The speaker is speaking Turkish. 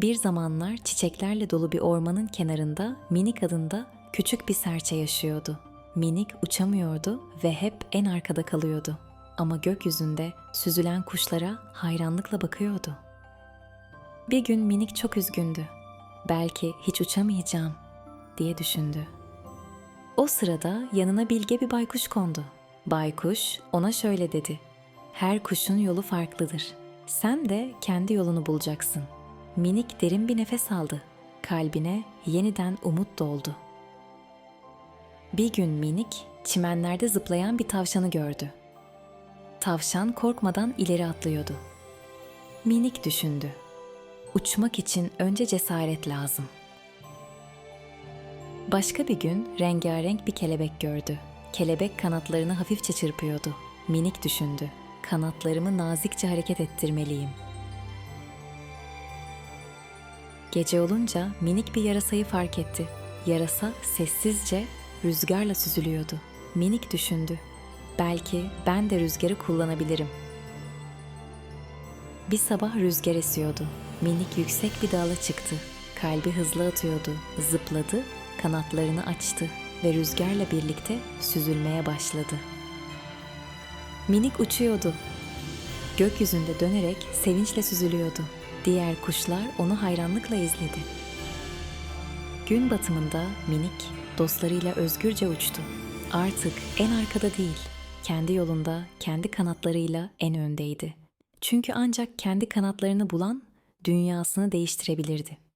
Bir zamanlar çiçeklerle dolu bir ormanın kenarında Minik adında küçük bir serçe yaşıyordu. Minik uçamıyordu ve hep en arkada kalıyordu. Ama gökyüzünde süzülen kuşlara hayranlıkla bakıyordu. Bir gün Minik çok üzgündü. Belki hiç uçamayacağım diye düşündü. O sırada yanına bilge bir baykuş kondu. Baykuş ona şöyle dedi. Her kuşun yolu farklıdır. Sen de kendi yolunu bulacaksın. Minik derin bir nefes aldı. Kalbine yeniden umut doldu. Bir gün Minik çimenlerde zıplayan bir tavşanı gördü. Tavşan korkmadan ileri atlıyordu. Minik düşündü. Uçmak için önce cesaret lazım. Başka bir gün rengarenk bir kelebek gördü. Kelebek kanatlarını hafifçe çırpıyordu. Minik düşündü. Kanatlarımı nazikçe hareket ettirmeliyim. Gece olunca minik bir yarasayı fark etti. Yarasa sessizce rüzgarla süzülüyordu. Minik düşündü. Belki ben de rüzgarı kullanabilirim. Bir sabah rüzgar esiyordu. Minik yüksek bir dala çıktı. Kalbi hızlı atıyordu. Zıpladı, kanatlarını açtı ve rüzgarla birlikte süzülmeye başladı. Minik uçuyordu. Gökyüzünde dönerek sevinçle süzülüyordu. Diğer kuşlar onu hayranlıkla izledi. Gün batımında minik dostlarıyla özgürce uçtu. Artık en arkada değil, kendi yolunda, kendi kanatlarıyla en öndeydi. Çünkü ancak kendi kanatlarını bulan dünyasını değiştirebilirdi.